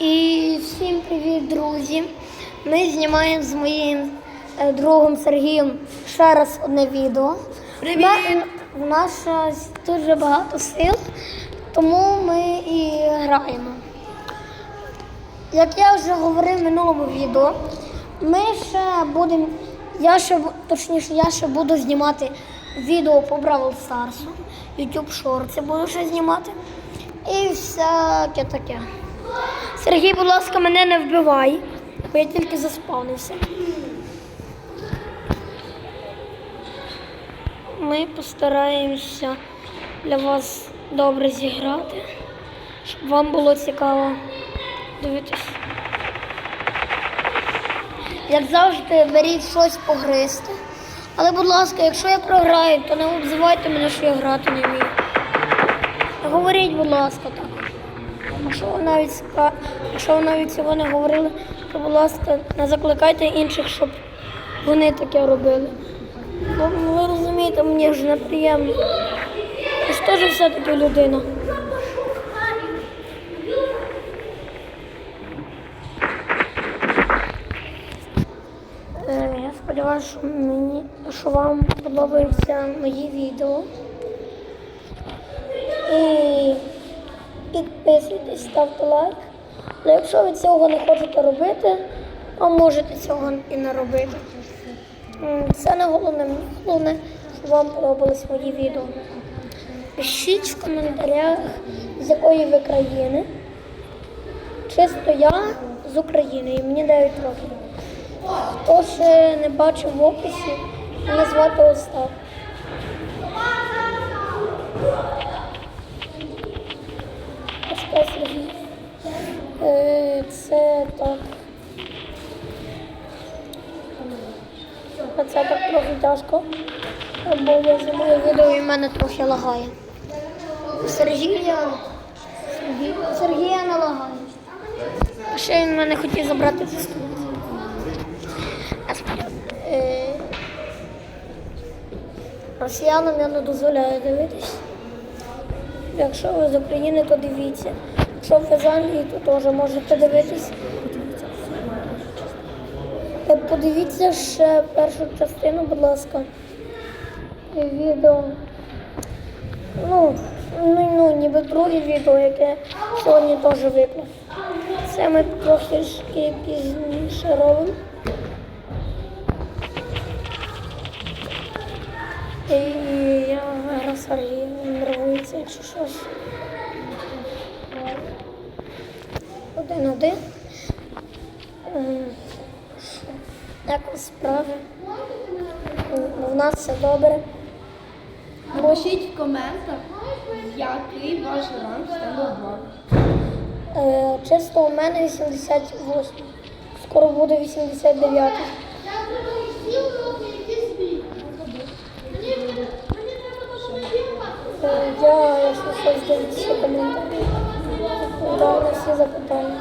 І всім привіт, друзі! Ми знімаємо з моїм е, другом Сергієм ще раз одне відео. Привіт! У нас дуже багато сил, тому ми і граємо. Як я вже говорив в минулому відео, ми ще будемо, я ще, точніше, я ще буду знімати відео по Бравл Старсу, YouTube Shorts буду ще знімати. І всяке таке. Сергій, будь ласка, мене не вбивай, бо я тільки заспавнився. Ми постараємося для вас добре зіграти, щоб вам було цікаво дивитися. Як завжди, беріть щось погризти. Але, будь ласка, якщо я програю, то не обзивайте мене, що я грати не вмію. Говоріть, будь ласка. Якщо навіть якщо навіть цього говорили, то, будь ласка, не закликайте інших, щоб вони таке робили. Бо ну, ви розумієте, мені вже неприємно. Я ж теж все-таки людина. Е, Я сподіваюся, що мені що вам подобаються мої відео. І підписуйтесь, ставте лайк. Але якщо ви цього не хочете робити, то можете цього і не робити. Це не головне. Головне, щоб вам подобались мої відео. Пишіть в коментарях, з якої ви країни. Чисто я з України і мені 9 років. Хто ще не бачив в описі, мене звати Остап. Остап Сергій. Е, Це так. А це так трохи тяжко, бо я знімаю відео і в мене трохи лагає. Сергія. Сергія не лагає. А ще він мене хотів забрати зі столу. Е, Росіянам я не дозволяю дивитись. Якщо ви з України, то дивіться. Якщо ви з Англії, то теж можете дивитись. Е, Подивіться ще першу частину, будь ласка. Відео. Ну, ну, ну ніби друге відео, яке сьогодні теж виклав. Це ми трохи пізніше робимо. І я зараз нервується, якщо щось. Один-один. Як у справи? У нас все добре. Пишіть в коментах, який ваш ранг стендап 2. Е, чисто у мене 88. Скоро буде 89. Е, Я, якщо щось дивитися коментарі, відповідаю на всі запитання.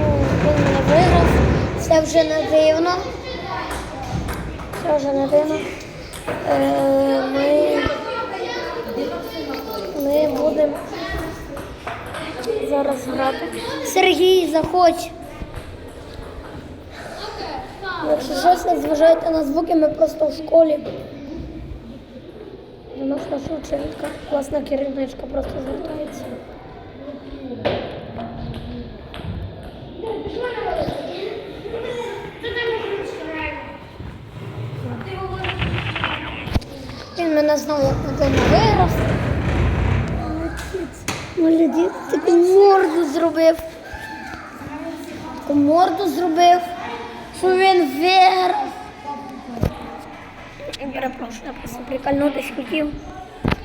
О, Він мене виграв. Це вже не дивно. Це вже не дивно. Е, Ми, ми будемо зараз грати. Сергій, заходь. Якщо щось не зважаєте на звуки, ми просто в школі. До нас наша вчителька, класна керівничка просто звертається. Він мене знову як людина виграв. Молодець, таку морду зробив. Таку морду зробив, що він виграв. Перепрошую, я просто прикольнутись хотів,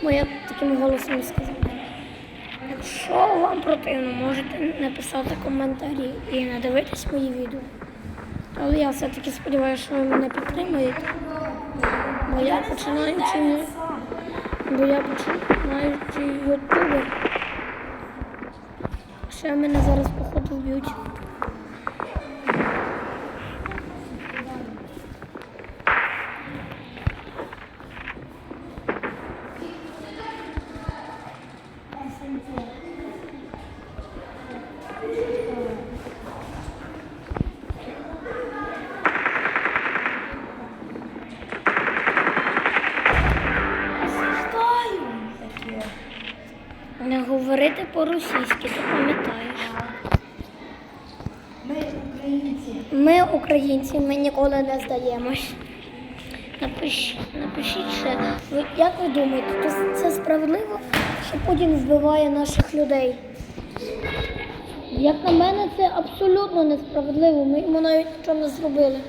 бо я таким голосом не сказав. Якщо вам противно, можете написати коментарі і не дивитись мої відео. Але я все-таки сподіваюся, що ви мене підтримуєте. Бо я починаючи, бо я починаючи ютубер. Ще мене зараз походу вб'ють. Ми українці, ми ніколи не здаємось. Напишіть, напишіть ще, ви, як ви думаєте, це, це справедливо, що Путін вбиває наших людей? Як на мене, це абсолютно несправедливо. Ми йому навіть нічого не зробили.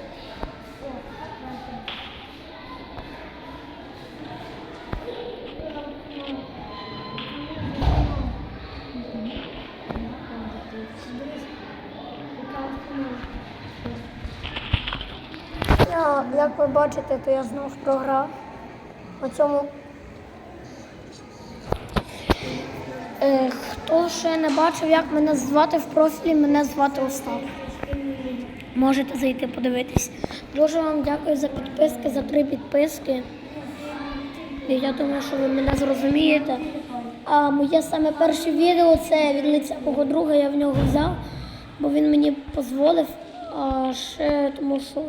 Як ви бачите, то я знов програв. У цьому. Е, хто ще не бачив, як мене звати в профілі, мене звати Остап. Можете зайти подивитись. Дуже вам дякую за підписки, за три підписки. І я думаю, що ви мене зрозумієте. А моє саме перше відео це від лиця мого друга, я в нього взяв, бо він мені дозволив. А ще тому що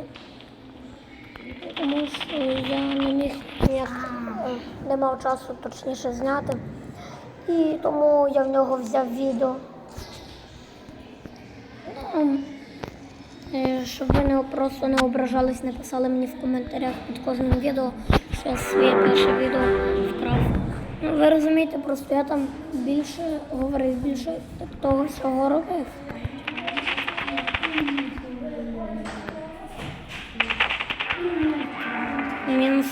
тому що я не міг ніяк е, не мав часу точніше зняти. І тому я в нього взяв відео. Ем, е, Щоб ви не просто не ображались, не писали мені в коментарях під кожним відео, що я своє перше відео вкрав. Ну, ви розумієте, просто я там більше говорив, більше того всього робив.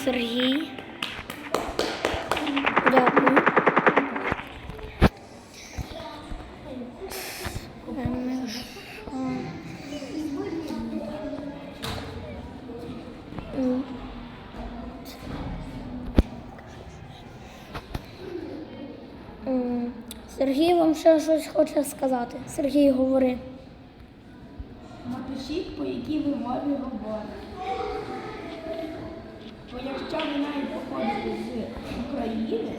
Сергій. Дякую. Сергій вам ще щось хоче сказати. Сергій, говори. Напишіть, по якій ви мові говорите. Якщо ви навіть походите з України,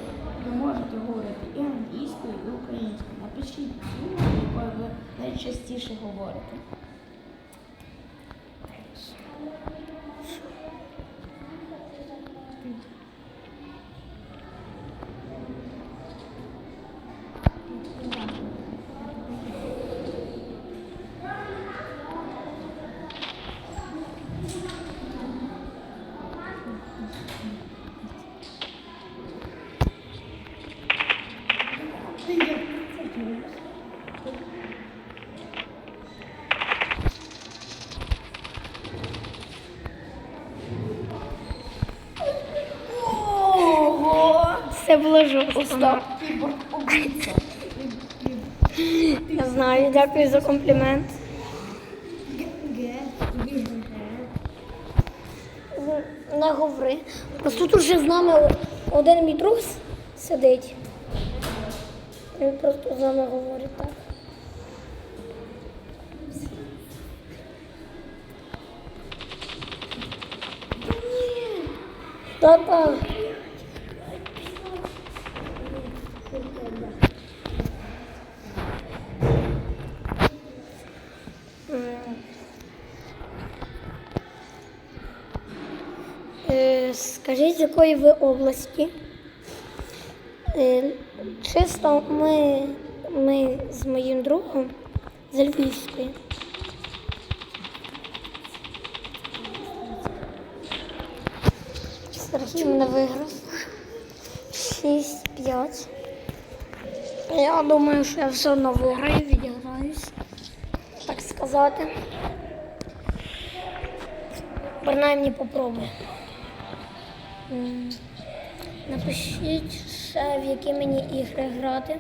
ви можете говорити і англійською, і українською. Напишіть цю якою ви найчастіше говорите. Це було жорстко. Я знаю, дякую за комплімент. Не говори. Просто тут вже з нами один мій друг сидить. Він просто з нами говорить так. Та-та. Е, Скажіть, з якої ви області? Чисто ми, ми з моїм другом з Львівської. Сергій мене виграв. 6-5. Я думаю, що я все одно виграю, відіграюсь, так сказати. Принаймні попробую. Напишіть ще, в які мені ігри грати.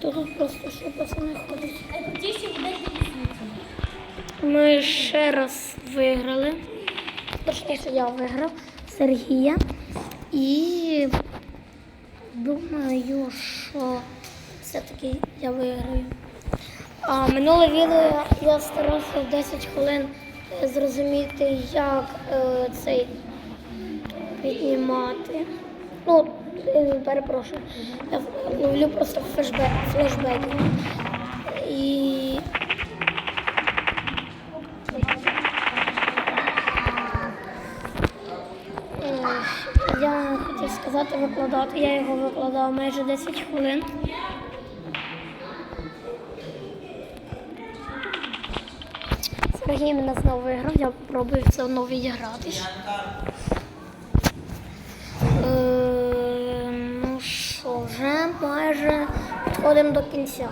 Тут просто що пацани ходять. Ми ще раз виграли. Точніше, я виграв Сергія. І думаю, що все-таки я виграю. А минуле відео я старався в 10 хвилин е, зрозуміти, як е, цей піднімати. Ну, е, перепрошую. Я ловлю просто флешбек, флешбеки. Сказати викладати. Я його викладав майже 10 хвилин. Сергій мене знову виграв, я спробую все одно відігратись. Е, ну що, вже майже підходимо до кінця.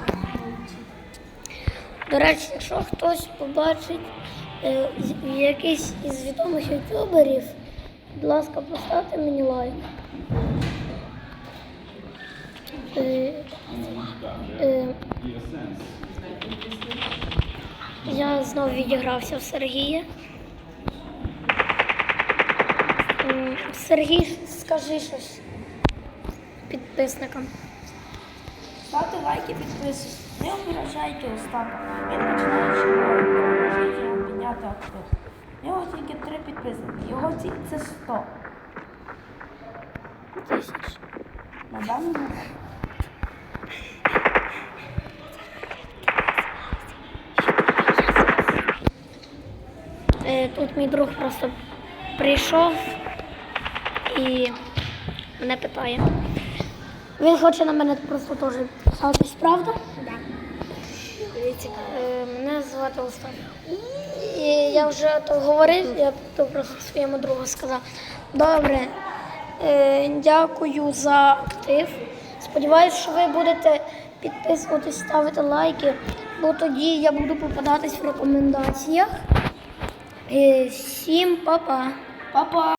До речі, якщо хтось побачить е, якийсь із відомих ютуберів, будь ласка, поставте мені лайк. Е, е, я знову відігрався в Сергія. Сергій, скажи щось підписникам. Ставте лайки, підписуйтесь. Не ображайте Остапа. Він починаючи поможіть йому підняти актив. У нього тільки три підписники. Його ціль це 100 Тисяч. на даний момент. Е, Тут мій друг просто прийшов і мене питає. Він хоче на мене просто теж підписатись, правда? Так. Мене звати Остап. І я вже то говорив, я то просто своєму другу сказав. Добре, е, дякую за актив. Сподіваюсь, що ви будете підписуватись, ставити лайки, бо тоді я буду попадатись в рекомендаціях. Е, Всім па-па! Па-па!